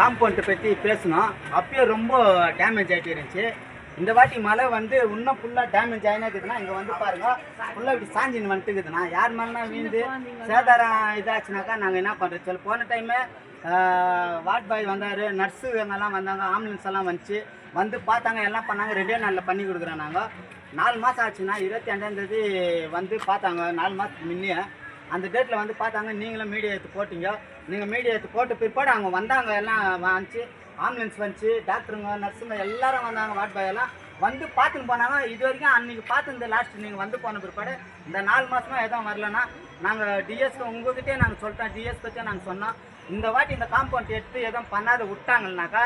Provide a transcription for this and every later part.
இந்த காம்பவுண்டை பற்றி பேசணும் அப்பயே ரொம்ப டேமேஜ் ஆகிட்டு இருந்துச்சு. இந்த வாட்டி மழை வந்து இன்னும் ஃபுல்லாக டேமேஜ் ஆகினா இருக்குதுன்னா இங்கே வந்து பாருங்கள் ஃபுல்லாக இப்படி சாஞ்சின்னு வந்துட்டு இருக்குதுண்ணா யார் மேலாம் வீழ்ந்து சேதாரம் இதாச்சுனாக்கா நாங்கள் என்ன பண்ணுறது சொல்லி போன டைமு வார்ட் பாய் வந்தார் நர்ஸு இவங்கெல்லாம் வந்தாங்க ஆம்புலன்ஸ் எல்லாம் வந்துச்சு. வந்து பார்த்தாங்க எல்லாம் பண்ணாங்க ரெண்டே நாளில் பண்ணி கொடுக்குறோம் நாங்கள் நாலு மாதம் ஆச்சுன்னா இருபத்தி அஞ்சாந்தேதி வந்து பார்த்தாங்க நாலு மாதத்துக்கு முன்னே. அந்த டேட்டில் வந்து பார்த்தாங்க நீங்களும் மீடியா எடுத்து போட்டிங்க. நீங்கள் மீடியா எடுத்து போட்ட பிற்பாடு அவங்க வந்தாங்க எல்லாம் வந்துச்சு. ஆம்புலன்ஸ் வந்துச்சு டாக்டருங்க நர்ஸுங்க எல்லாரும் வந்தாங்க வார்ட் பாய் எல்லாம். வந்து பார்த்துன்னு போனாங்க. இது வரைக்கும் அன்றைக்கி பார்த்துருந்த லாஸ்ட் நீங்கள் வந்து போன பிற்பாடு இந்த நாலு மாதமாக எதுவும் வரலன்னா நாங்கள் டிஎஸ்க்கு உங்ககிட்டே நாங்கள் சொல்லிட்டோம். டிஎஸ் பற்றியே நாங்கள் சொன்னோம். இந்த வாட்டி இந்த காம்பவுண்ட் எடுத்து எதுவும் பண்ணாத விட்டாங்கன்னாக்கா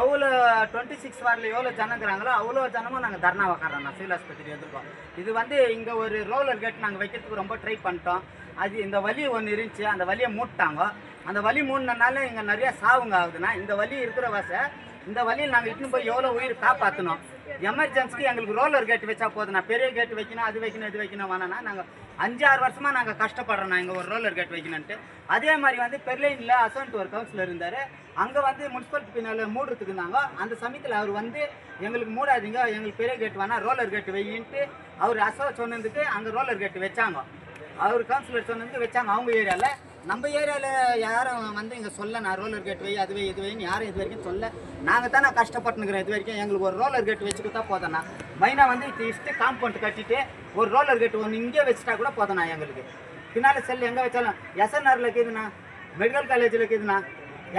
எவ்வளோ டுவெண்ட்டி சிக்ஸ் வார்டில் எவ்வளோ ஜனங்கிறாங்களோ அவ்வளோ ஜனமும் நாங்கள் தர்ணா உக்காரோம் நான் சிவில் ஆஸ்பத்திரி எதிர்ப்போம் இது வந்து இங்கே ஒரு ரோலர் கேட் நாங்கள் வைக்கிறதுக்கு ரொம்ப ட்ரை பண்ணிட்டோம். அது இந்த வலி ஒன்று இருந்துச்சு அந்த வலியை மூட்டாங்க. அந்த வலி மூடினனால இங்கே நிறைய சாவுங்க ஆகுதுன்னா இந்த வலி இருக்கிற வாசை இந்த வழியில் நாங்கள் இட்டுன்னு போய் எவ்வளோ உயிர் காப்பாற்றணும் எமர்ஜென்சிக்கு எங்களுக்கு ரோலர் கேட்டு வச்சா போதுண்ணா பெரிய கேட்டு வைக்கணும் அது வைக்கணும் இது வைக்கணும் வேணாம்னா நாங்கள் அஞ்சு ஆறு வருஷமாக நாங்கள் கஷ்டப்படுறோம். இங்கே ஒரு ரோலர் கேட் வைக்கணுன்ட்டு அதே மாதிரி வந்து பெர்லைனில் அசோன்ட் ஒரு கவுன்சிலர் இருந்தார். அங்கே வந்து முனிசிபாலிட்டி பின்னால் மூடுறதுக்கு இருந்தாங்க அந்த சமயத்தில் அவர் வந்து எங்களுக்கு மூடாதீங்க எங்களுக்கு பெரிய கேட் வேணாம் ரோலர் கேட்டு வையின்ட்டு அவர் அசோ சொன்னதுக்கு அங்கே ரோலர் கேட்டு வச்சாங்க. அவர் கவுன்சிலர் சொன்னது வச்சாங்க அவங்க ஏரியாவில் நம்ம ஏரியாவில் யாரும் வந்து இங்கே சொல்ல நான் ரோலர் கேட் வை அதுவே இது வைன்னு யாரும் இது வரைக்கும் சொல்ல. நாங்கள் தான் நான் கஷ்டப்பட்டுனுக்குறோம் இது வரைக்கும். எங்களுக்கு ஒரு ரோலர் கேட் வச்சு கொடுத்தா போதும்ண்ணா. மெயினாக வந்து இது இஷ்டு காம்பவுண்ட் கட்டிட்டு ஒரு ரோலர் கேட் ஒன்று இங்கே வச்சுட்டா கூட போதண்ணா எங்களுக்கு. பின்னால் செல் எங்கே வச்சாலும்? எஸ்என்ஆரில் இருக்குதுண்ணா. மெடிக்கல் காலேஜில் இருக்குதுண்ணா.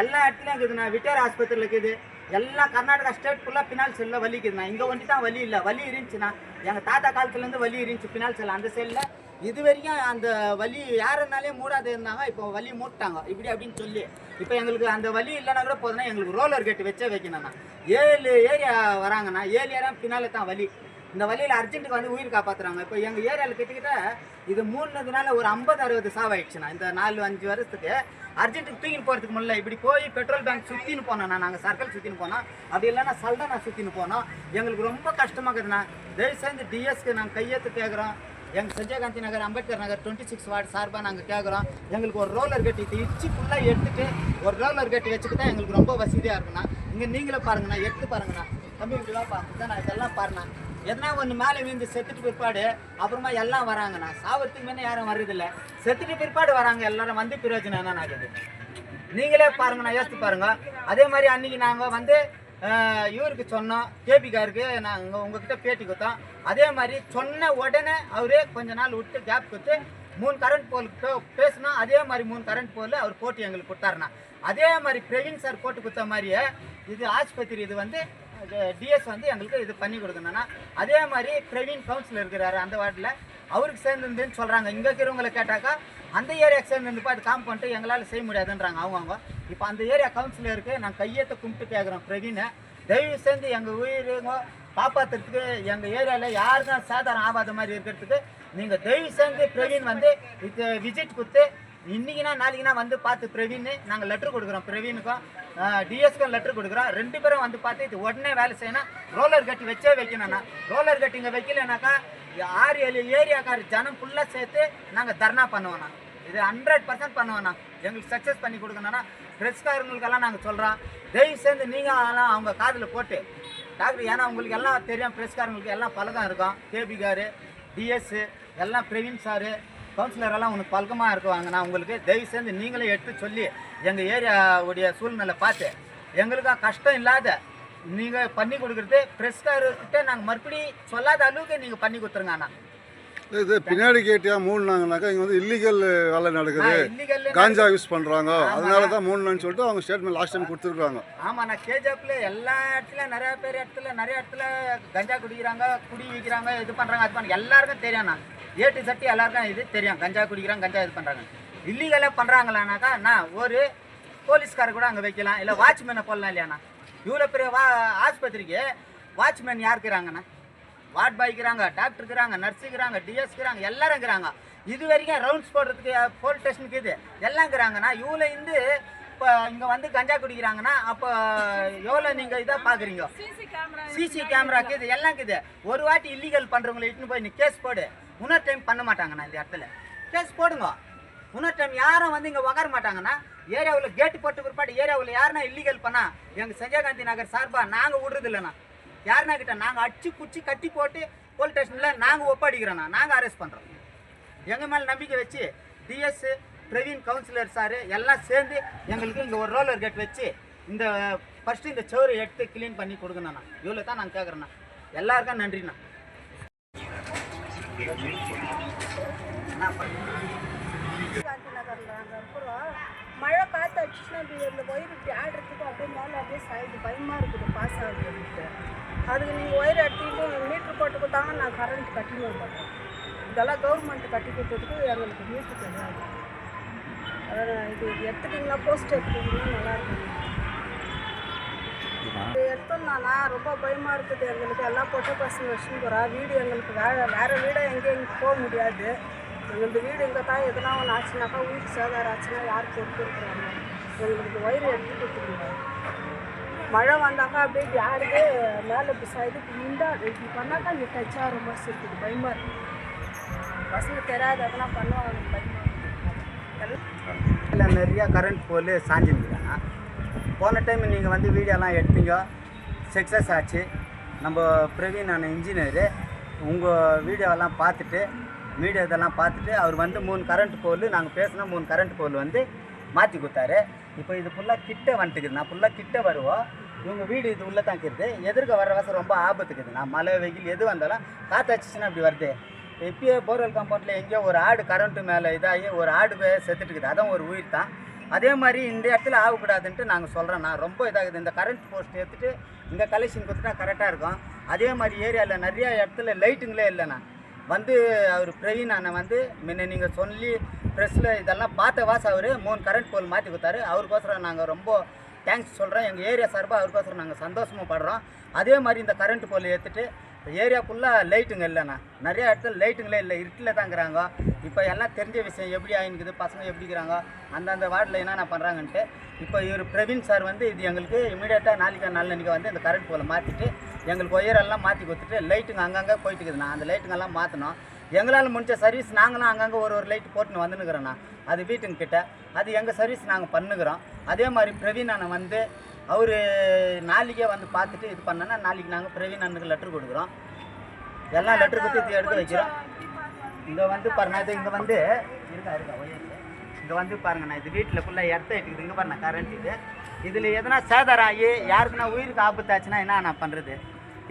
எல்லா இடத்துலையும் இருக்குதுண்ணா. விட்டேர் ஆஸ்பத்திரியில் இருக்குது. எல்லாம் கர்நாடகா ஸ்டேட் ஃபுல்லாக பினால் செல்லில் வலி இருக்குதுண்ணா. இங்கே வந்துட்டு தான் வலி இல்லை. வலி இருந்துச்சுண்ணா. எங்கள் தாத்தா காலத்துலேருந்து வலி இருந்துச்சு. பினால் செல் அந்த செல்லில் இது வரைக்கும் அந்த வலி யாருனாலே மூடாது இருந்தாங்க இப்போ வலி மூட்டாங்க. இப்படி அப்படின்னு சொல்லி. இப்போ எங்களுக்கு அந்த வலி இல்லைனா கூட போதுனா எங்களுக்கு ரோலர் கேட்டு வச்சே வைக்கணும்ண்ணா ஏழு ஏரியா வராங்கண்ணா ஏழு ஏரியா பின்னால் தான் வலி. இந்த வழியில் அர்ஜென்ட்டுக்கு வந்து உயிர் காப்பாற்றுறாங்க இப்போ எங்கள் ஏரியாவில் கிட்டக்கிட்ட இது மூணுனதுனால ஒரு ஐம்பது அறுபது சாவாயிடுச்சுண்ணா. இந்த நாலு அஞ்சு வருஷத்துக்கு அர்ஜென்ட்டுக்கு தூக்கின்னு போகிறதுக்கு முடியல இப்படி போய் பெட்ரோல் பேங்க் சுற்றின்னு போனோம்ண்ணா. நாங்கள் சர்க்கிள் சுற்றின்னு போனோம். அப்படி இல்லைன்னா சல்தானா சுற்றின்னு போனோம். எங்களுக்கு ரொம்ப கஷ்டமாக இருக்குதுண்ணா. தயவு செஞ்சு டிஎஸ்க்கு நாங்கள் கையெழுத்து கேட்குறோம். எங்கள் Sanjay Gandhi Nagar Ambedkar Nagar twenty six ward சார்பாக நாங்கள் கேட்குறோம் எங்களுக்கு ஒரு ரோலர் கட்டி இது இச்சு ஃபுல்லாக எடுத்துட்டு ஒரு ரோலர் கட்டி வச்சுக்கிட்டா எங்களுக்கு ரொம்ப வசதியாக இருக்குண்ணா இங்கே நீங்களே பாருங்கண்ணா எடுத்து பாருங்கண்ணா. தம்பி இப்படிலாம் பாருங்க இதெல்லாம் பாருண்ணா. எதனா ஒன்று மேலே விழுந்து செத்துட்டு பிற்பாடு அப்புறமா எல்லாம் வராங்கண்ணா. சாவத்துக்கு முன்னே யாரும் வர்றதில்லை. செத்துட்டு பிற்பாடு வராங்க. எல்லாரும் வந்து பிரயோஜனம் என்ன ஆகுது நீங்களே பாருங்கண்ணா யோசித்து பாருங்க. அதே மாதிரி அன்னைக்கு நாங்கள் வந்து இவருக்கு சொன்னோம் கேபிகாருக்கு நாங்கள் உங்ககிட்ட பேட்டி கொடுத்தோம் அதே மாதிரி சொன்ன உடனே அவரே கொஞ்ச நாள் விட்டு கேப் கொடுத்து மூணு கரண்ட் போல் பேசினோம் அதே மாதிரி மூணு கரண்ட் போல் அவர் போட்டு எங்களுக்கு கொடுத்தாருண்ணா. அதே மாதிரி பிரவீன் சார் போட்டு கொடுத்த மாதிரியே இது ஆஸ்பத்திரி இது வந்து டிஎஸ் வந்து எங்களுக்கு இது பண்ணி கொடுக்கணும்னா அதே மாதிரி பிரவீன் கவுன்சிலர் இருக்கிறாரு அந்த வார்டில். அவருக்கு சேர்ந்துருந்துன்னு சொல்கிறாங்க இங்கே இருக்கிறவங்களை கேட்டாக்கா அந்த ஏரியாவுக்கு சேர்ந்துருந்துப்பா அது காம்பவுண்ட்டு எங்களால் செய்ய முடியாதுன்றாங்க அவங்கவுங்க. இப்போ அந்த ஏரியா கவுன்சிலருக்கு நான் கையத்தை கும்பிட்டு கேட்குறேன் பிரவீனை. தயவு சேர்ந்து எங்கள் உயிருங்க காப்பாற்றுறதுக்கு எங்கள் ஏரியாவில் யாருக்கும் சேதாரம் ஆகாத மாதிரி இருக்கிறதுக்கு நீங்கள் தயவு சேர்ந்து பிரவீன் வந்து இது விசிட் கொடுத்து இன்றைக்கினா நாளைக்குனா வந்து பார்த்து பிரவீன் நாங்கள் லெட்ரு கொடுக்குறோம் பிரவீனுக்கும். டிஎஸ்க்கும் லெட்டர் கொடுக்குறோம். ரெண்டு பேரும் வந்து பார்த்து இது உடனே வேலை செய்யணும். ரோலர் கட்டி வச்சே வைக்கணும்ண்ணா ரோலர் கட்டி இங்கே வைக்கலனாக்கா ஆறு ஏழு ஏரியாக்கார ஜனம் ஃபுல்லாக சேர்த்து நாங்கள் தர்ணா பண்ணுவோண்ணா இது ஹண்ட்ரட் பர்சன்ட் பண்ணுவோண்ணா எங்களுக்கு சக்ஸஸ் பண்ணி கொடுக்கணும்னா ப்ரெஸ்காரங்களுக்கெல்லாம் நாங்கள் சொல்கிறோம் தயவு சேர்ந்து நீங்கள் அதெல்லாம் அவங்க காதில் போட்டு. டாக்டர் ஏன்னா உங்களுக்கு எல்லாம் தெரியும் ப்ரெஸ்காரங்களுக்கு எல்லாம் பழக்கம் இருக்கும். கேபி கார் டிஎஸ்ஸு எல்லாம் பிரவீன் சாரு கவுன்சிலர் எல்லாம் உனக்கு பழக்கமாக இருக்குவாங்கண்ணா உங்களுக்கு தயவு சேர்ந்து நீங்களே எடுத்து சொல்லி எங்கள் ஏரியாவுடைய சூழ்நிலை பார்த்து எங்களுக்கும் கஷ்டம் இல்லாத நீங்கள் பண்ணி கொடுக்குறது ப்ரெஸ்காரர்கிட்ட நாங்கள் மறுபடி சொல்லாத அளவுக்கு நீங்கள் பண்ணி கொடுத்துருங்க அண்ணா. இது பின்னாடி கேட்டியா மூணுனாங்கனாக்கா இங்கே வந்து இல்லீகல் வேலை நடக்குது. காஞ்சா யூஸ் பண்ணுறாங்க அதனால தான் மூணுனான்னு சொல்லிட்டு அவங்க ஸ்டேட்மெண்ட் லாஸ்ட் டைம் கொடுத்துருக்காங்க. ஆமாம் நான் கேஜாப்பில் எல்லா இடத்துலையும் நிறைய பேர் இடத்துல நிறைய இடத்துல கஞ்சா குடிக்கிறாங்க குடி விற்கிறாங்க இது பண்ணுறாங்க அது பண்ண எல்லாருக்கும் தெரியும்ண்ணா. ஏட்டு சட்டி எல்லாருக்கும் இது தெரியும். கஞ்சா குடிக்கிறாங்க கஞ்சா இது பண்ணுறாங்க இல்லீகலாக பண்ணுறாங்களானாக்கா நான் ஒரு போலீஸ்காரர் கூட அங்கே வைக்கலாம். இல்லை வாட்ச்மேனை போடலாம் இல்லையாண்ணா? இவ்வளோ பெரிய வா ஆஸ்பத்திரிக்கு வாட்ச்மேன் யார் இருக்கிறாங்கண்ணா வார்ட் பாய் இருக்கிறாங்க டாக்டர் இருக்கிறாங்க நர்ஸ் இருக்கிறாங்க டிஎஸ் இருக்கிறாங்க எல்லாரும் இருக்கிறாங்க. இது வரைக்கும் ரவுண்ட்ஸ் போடுறதுக்கு போலீஸ் ஸ்டேஷனுக்கு இது எல்லாம் இருக்கிறாங்கன்னா இவ்வளோ இருந்து இப்போ இங்கே வந்து கஞ்சா குடிக்கிறாங்கன்னா அப்போ எவ்வளோ நீங்கள் இதாக பார்க்குறீங்க சிசி கேமராக்கு இது எல்லாம் இருக்குது ஒரு வாட்டி இல்லீகல் பண்ணுறவங்களை இட்டுன்னு போய் நீ கேஸ் போடு. இன்னொரு டைம் பண்ண மாட்டாங்கண்ணா இந்த இடத்துல. கேஸ் போடுங்க. இன்னொரு டைம் யாரும் வந்து இங்கே உக்கார மாட்டாங்கன்னா ஏரியாவில் கேட்டு போட்டு பிற்பாடு ஏரியாவில் யாருன்னா இல்லீகல் பண்ணா எங்கள் சஞ்சயகாந்தி நகர் சார்பாக நாங்கள் விடுறது இல்லைண்ணா. யாருன்னா கிட்ட நாங்கள் அடிச்சு குச்சி கட்டி போட்டு போலீஸ் ஸ்டேஷனில் நாங்கள் ஒப்படைக்கிறோண்ணா. நாங்கள் அரெஸ்ட் பண்ணுறோம் எங்கள் மேலே நம்பிக்கை வச்சு டிஎஸ் பிரவீன் கவுன்சிலர் சார் எல்லாம் சேர்ந்து எங்களுக்கு இங்கே ஒரு ரோலர் கேட் வச்சு இந்த ஃபஸ்ட்டு இந்த சோறு எடுத்து க்ளீன் பண்ணி கொடுக்கணுண்ணா இவ்வளோ தான் நாங்கள் கேட்குறேண்ணா எல்லாருக்கும் நன்றிண்ணா. காந்தி நகரில் அங்கே இருக்கிறோம் மழை காற்று அடிச்சுன்னா இப்படி இந்த ஒயர் இப்படி ஆடுறதுக்கு அப்படியே மேலே அப்படியே சாயுது. பயமாக இருக்குது. பாஸ் ஆகுதுன்ட்டு அதுக்கு நீங்கள் ஒயர் எடுத்துக்கிட்டு மீட்ரு போட்டு தாங்க நான் கரண்ட் கட்டி வந்துடுறேன் இதெல்லாம் கவர்மெண்ட் கட்டி கொடுத்ததுக்கு எங்களுக்கு மீட்ரு கிடையாது. அதான் இது எடுத்துட்டிங்கன்னா போஸ்ட் எடுத்துட்டிங்கன்னா நல்லாயிருக்கும் ரொம்ப பயமாக இருக்குது. எங்களுக்கு எல்லாம் பொட்டை பசங்க வச்சுன்னு போகிறா வீடு எங்களுக்கு வேறு வேறு வீடை எங்கேயும் எங்கே போக முடியாது. எங்களுக்கு வீடு இங்கே தான் எதனா ஒன்று ஆச்சுனாக்கா வீட்டு சேதாரம் ஆச்சுன்னா யார் பொறுப்பு இருக்கிறாங்க? எங்களுக்கு வயிறு எடுத்து கொடுத்துருங்க. மழை வந்தாக்கா அப்படியே இப்படி மேலே இப்படி சாயுது இப்படி நின்றா இப்படி பண்ணாக்கா இங்கே டச் ரொம்ப சிரிக்குது இருக்குது. பயமாக இருக்குது பசங்க தெரியாது அதெல்லாம் பண்ணுவாங்க. பயமாக இல்லை நிறையா கரண்ட் போல் சாஞ்சிருக்குதாண்ணா போன டைம் நீங்கள் வந்து வீடியோலாம் எடுத்தீங்க. சக்ஸஸ் ஆச்சு. நம்ம பிரவீன் அண்ணன் இன்ஜினியரு உங்கள் வீடியோவெல்லாம் பார்த்துட்டு வீடியோ இதெல்லாம் பார்த்துட்டு அவர் வந்து மூணு கரண்ட் போல் நாங்கள் பேசினா மூணு கரண்ட் போல் வந்து மாற்றி கொடுத்தாரு. இப்போ இது ஃபுல்லாக கிட்ட வந்துட்டுக்குது. நான் ஃபுல்லாக கிட்ட வருவோம். இவங்க வீடு இது உள்ளே தான் இருக்குது. எதிர்க்க வர வசம் ரொம்ப ஆபத்துக்குது நான் மழை வெயில் எது வந்தாலும் காற்றாச்சுன்னா அப்படி இப்படி வருது. எப்பயோ போர்வெல் காம்பவுண்டில் எங்கேயோ ஒரு ஆடு கரண்ட்டு மேலே இதாகி ஒரு ஆடு போய் செத்துட்டு இருக்குது அதான் ஒரு உயிர் தான். அதே மாதிரி இந்த இடத்துல ஆகக்கூடாதுன்ட்டு நாங்கள் சொல்கிறோண்ணா ரொம்ப இதாகுது. இந்த கரண்ட் போஸ்ட் எடுத்துகிட்டு இந்த கலெக்ஷன் கொடுத்துட்டா கரெக்டாக இருக்கும். அதே மாதிரி ஏரியாவில் நிறையா இடத்துல லைட்டுங்களே இல்லைண்ணா. வந்து அவர் பிரவீன் அண்ணன் வந்து முன்ன நீங்கள் சொல்லி ப்ரெஸ்ஸில் இதெல்லாம் பார்த்த வாசம் அவர் மூணு கரண்ட் போல் மாற்றி கொடுத்தாரு. அவருக்கோசரம் நாங்கள் ரொம்ப தேங்க்ஸ் சொல்கிறோம் எங்கள் ஏரியா சார்பாக அவருக்கோசரம் நாங்கள் சந்தோஷமும் படுறோம். அதே மாதிரி இந்த கரண்ட் போல் ஏற்றுட்டு ஏரியா ஃபுல்லாக லைட்டுங்க இல்லைண்ணா. நிறையா இடத்துல லைட்டுங்களே இல்லை. இருட்டில் தாங்கிறாங்க. இப்போ எல்லாம் தெரிஞ்ச விஷயம் எப்படி ஆயினுக்குது பசங்க எப்படிக்கிறாங்க அந்தந்த வார்டில் என்னென்ன பண்ணுறாங்கன்ட்டு இப்போ இவர் பிரவீன் சார் வந்து இது எங்களுக்கு இமீடியட்டாக நாளைக்கு நாளன்னைக்கு வந்து இந்த கரண்ட் போல் மாற்றிட்டு எங்களுக்கு ஒயரெல்லாம் மாற்றி கொடுத்துட்டு லைட்டுங்க அங்கங்கே போயிட்டுக்குதுண்ணா. அந்த லைட்டுங்கெல்லாம் மாற்றணும் எங்களால் முடிஞ்ச சர்வீஸ் நாங்களும் அங்கங்கே ஒரு ஒரு லைட் போட்டுன்னு வந்துனுக்குறோண்ணா அது வீட்டுங்கிட்ட. அது எங்கள் சர்வீஸ் நாங்கள் பண்ணுகிறோம் அதே மாதிரி பிரவீன் அண்ணன் வந்து அவர் நாளைக்கே வந்து பார்த்துட்டு இது பண்ணனா நாளைக்கு நாங்கள் பிரவீன் அண்ணனுக்கு லெட்டர் கொடுக்குறோம். எல்லாம் லெட்ரு கொடுத்து இது எடுத்து வைக்கிறோம். இங்கே வந்து பாருங்க இது இங்கே வந்து இருக்கா இருக்கா இங்கே வந்து பாருங்க நான் இது வீட்டில் ஃபுல்லாக இடத்த இருக்குது இங்கே பாருங்க கரண்ட் இது. இதில் எதனா சேதாரம் ஆகி யாருக்குன்னா உயிருக்கு ஆபத்தாச்சுன்னா என்ன நான் பண்ணுறது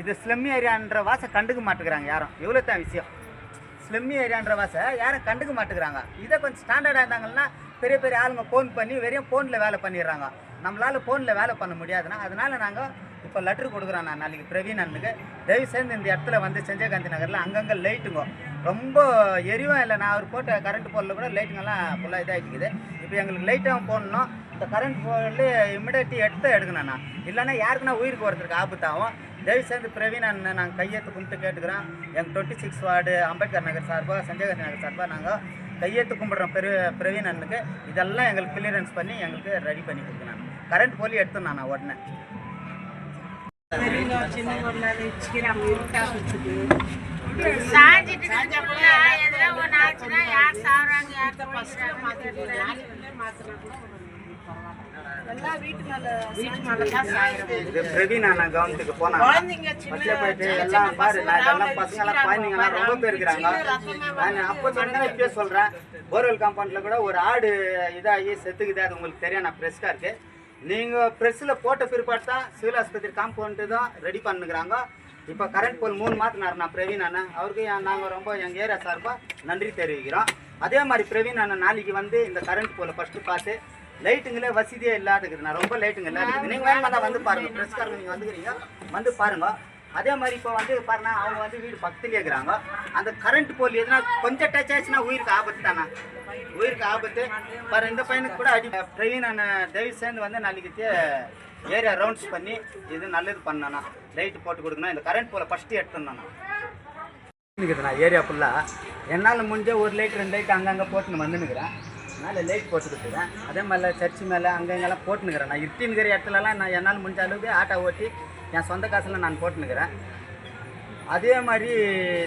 இது ஸ்லம் ஏரியான்ற வாசை கண்டுக்க மாட்டேங்கிறாங்க யாரும். எவ்வளோ தான் விஷயம் ஸ்லிம் ஏரியான்ற வாசை யாரும் கண்டுக்க மாட்டேங்கிறாங்க. இதை கொஞ்சம் ஸ்டாண்டர்டாக இருந்தாங்கன்னா பெரிய பெரிய ஆளுங்க ஃபோன் பண்ணி வெறும் ஃபோனில் வேலை பண்ணிடுறாங்க. நம்மளால் ஃபோனில் வேலை பண்ண முடியாதுன்னா அதனால் நாங்கள் இப்போ லெட்ரு கொடுக்குறோம் நான் நாளைக்கு பிரவீன் அண்ணனுக்கு. தயவு சேர்ந்து இந்த இடத்துல வந்து செஞ்சகாந்தி நகரில் அங்கங்கே லைட்டுங்க ரொம்ப எரிவும் இல்லை நான் அவர் போட்ட கரண்ட் போலில் கூட லைட்டுங்கெல்லாம் ஃபுல்லாக இதாகிக்குது இப்போ எங்களுக்கு லைட்டாகவும் போடணும். இந்த கரண்ட் போல் இமிடியட்டி எடுத்து எடுக்கணும்ண்ணா இல்லைன்னா யாருக்குன்னா உயிருக்கு ஒருத்தருக்கு ஆபத்தாகும். தயவு சேர்ந்து பிரவீன் அண்ணன் நாங்கள் கையெழுத்து கும்பிட்டு கேட்டுக்கிறோம். எங்கள் twenty six ward Ambedkar Nagar சார்பாக சஞ்சயகாந்தி நகர் சார்பாக நாங்கள் கையெழுத்து கும்பிட்றோம் பெரு பிரவீன் அண்ணனுக்கு. இதெல்லாம் எங்களுக்கு கிளியரன்ஸ் பண்ணி எங்களுக்கு ரெடி பண்ணி கொடுக்கணும் கரண்ட் போலி எடுத்து நான் உடனே. பிரவீன் அண்ணன் கவனத்துக்கு போனேன் பஸ்ல போயிட்டு எல்லாம் பாரு நான் இதெல்லாம் பசங்கெல்லாம் குழந்தைங்கலாம் ரொம்ப பேர் இருக்கிறாங்க. நான் அப்போ சொன்னேன் இப்பயே சொல்கிறேன் போர்வெல் காம்பவுண்ட்ல கூட ஒரு ஆடு இதாகி செத்துக்குது அது உங்களுக்கு தெரியும். நான் ப்ரெஸ்ஸாக இருக்கு நீங்கள் ப்ரெஸ்ஸில் போட்ட பிற்பாடு தான் சிவில் ஆஸ்பத்திரி காம்பவுண்டு தான் ரெடி பண்ணுகிறாங்க. இப்போ கரண்ட் போல் மூணு மாற்றினார் நான் பிரவீன் அண்ணன் அவருக்கு நாங்கள் ரொம்ப எங்கள் ஏரியா சார்பாக நன்றி தெரிவிக்கிறோம். அதே மாதிரி பிரவீன் அண்ணன் நாளைக்கு வந்து இந்த கரண்ட் போல் ஃபஸ்ட்டு பார்த்து லைட்டுங்களே வசதியே இல்லாதுக்குது நான் ரொம்ப லைட்டுங்க இல்லாதுக்குது நீங்கள் வேணுமா வந்து பாருங்கள் ப்ரெஸ்காரங்க நீங்கள் வந்துக்கிறீங்க. வந்து பாருங்கள் அதே மாதிரி இப்போ வந்து பாருங்க அவங்க வந்து வீடு பக்கத்துலேயே இருக்கிறாங்க. அந்த கரண்ட் போல் எதுனா கொஞ்சம் டச் ஆச்சுன்னா உயிருக்கு ஆபத்து தானே உயிருக்கு ஆபத்து. பாரு இந்த பையனுக்கு கூட அடி பிரவீன் அண்ணன் தயவு சேர்ந்து வந்து நாளைக்கு ஏரியா ரவுண்ட்ஸ் பண்ணி இது நல்லது பண்ணனா லைட் போட்டு கொடுக்கணும். இந்த கரண்ட் போல ஃபஸ்ட்டு எடுத்துடணும் நான் ஏரியா ஃபுல்லாக என்னால் முடிஞ்ச ஒரு லைட் ரெண்டு லைட் அங்கங்கே போட்டுன்னு வந்துனுக்கிறேன் மேலே லைட் போட்டுக்கிட்டுருக்கேன் அதே மாதிரி சர்ச்சு மேலே அங்கங்கெல்லாம் போட்டுனுக்கிறேன் நான் இருட்டினுக்கிற இடத்துலலாம் நான் என்னால் முடிஞ்ச அளவுக்கு ஆட்டோ ஓட்டி என் சொந்த காசில் நான் போட்டுனுக்கிறேன். அதே மாதிரி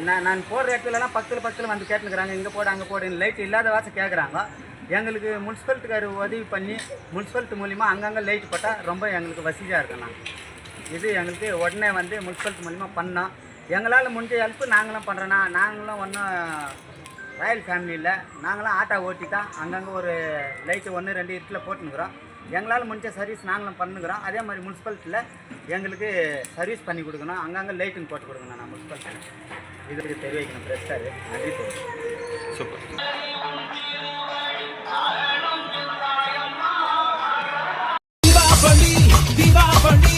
நான் நான் போடுற இடத்துலலாம் பக்கத்தில் பக்கத்தில் வந்து கேட்டுனுக்குறாங்க. இங்கே போடு அங்கே போடுன்னு லைட் இல்லாத வாசம் கேட்குறாங்க எங்களுக்கு முனிசிபாலிட்டிக்கார் உதவி பண்ணி முனிசிபாலிட்டி மூலிமா அங்கங்கே லைட் போட்டால் ரொம்ப எங்களுக்கு வசதியாக இருக்குண்ணா இது எங்களுக்கு உடனே வந்து முனிசிபாலிட்டி மூலிமா பண்ணோம். எங்களால் முடிஞ்ச ஹெல்ப்பு நாங்களும் பண்ணுறோண்ணா நாங்களும் ஒன்றும் ராயல் ஃபேமிலியில் நாங்களும் ஆட்டோ ஓட்டி தான் அங்கங்கே ஒரு லைட்டு ஒன்று ரெண்டு இடத்துல போட்டுனுக்குறோம். எங்களால் முடிஞ்ச சர்வீஸ் நாங்களும் பண்ணுகிறோம் அதே மாதிரி முனிசிபாலிட்டியில் எங்களுக்கு சர்வீஸ் பண்ணி கொடுக்கணும். அங்கங்கே லைட்டுன்னு போட்டு கொடுக்கணும் நான் முனிசிபாலிட்டி இதுக்கு தெரிவிக்கணும். பிரஸ்டாரு நன்றி தெரியும் தீபாவளி